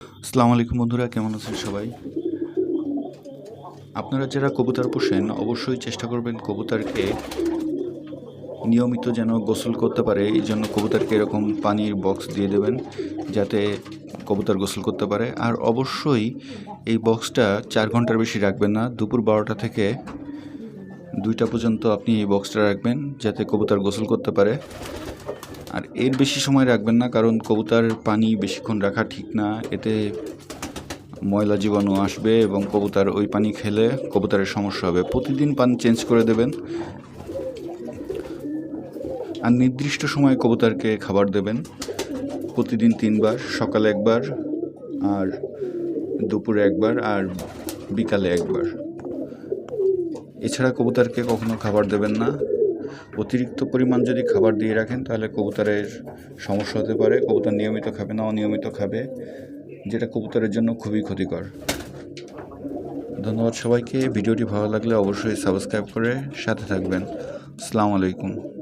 আসসালামু আলাইকুম বন্ধুরা, কেমন আছেন সবাই? আপনারা যারা কবুতর পোষেন, অবশ্যই চেষ্টা করবেন কবুতরকে নিয়মিত যেন গোসল করতে পারে। এই জন্য কবুতরকে এরকম পানির বক্স দিয়ে দেবেন, যাতে কবুতর গোসল করতে পারে। আর অবশ্যই এই বক্সটা চার ঘণ্টার বেশি রাখবেন না। দুপুর বারোটা থেকে দুইটা পর্যন্ত আপনি এই বক্সটা রাখবেন, যাতে কবুতর গোসল করতে পারে। আর এর বেশি সময় রাখবেন না, কারণ কবুতার পানি বেশিক্ষণ রাখা ঠিক না। এতে ময়লা জীবাণু আসবে এবং কবুতার ওই পানি খেলে কবুতারের সমস্যা হবে। প্রতিদিন পানি চেঞ্জ করে দেবেন। আর নির্দিষ্ট সময়ে কবুতারকে খাবার দেবেন। প্রতিদিন তিনবার, সকালে একবার আর দুপুরে একবার আর বিকালে একবার। এছাড়া কবুতারকে কখনো খাবার দেবেন না। অতিরিক্ত পরিমাণ যদি খাবার দিয়ে রাখেন, তাহলে কবুতরের সমস্যা হতে পারে। কবুতর নিয়মিত খাবে না, অনিয়মিত খাবে, যেটা কবুতরের জন্য খুবই ক্ষতিকর। ধন্যবাদ সবাইকে। ভিডিওটি ভালো লাগলে অবশ্যই সাবস্ক্রাইব করে সাথে থাকবেন। আসসালামু আলাইকুম।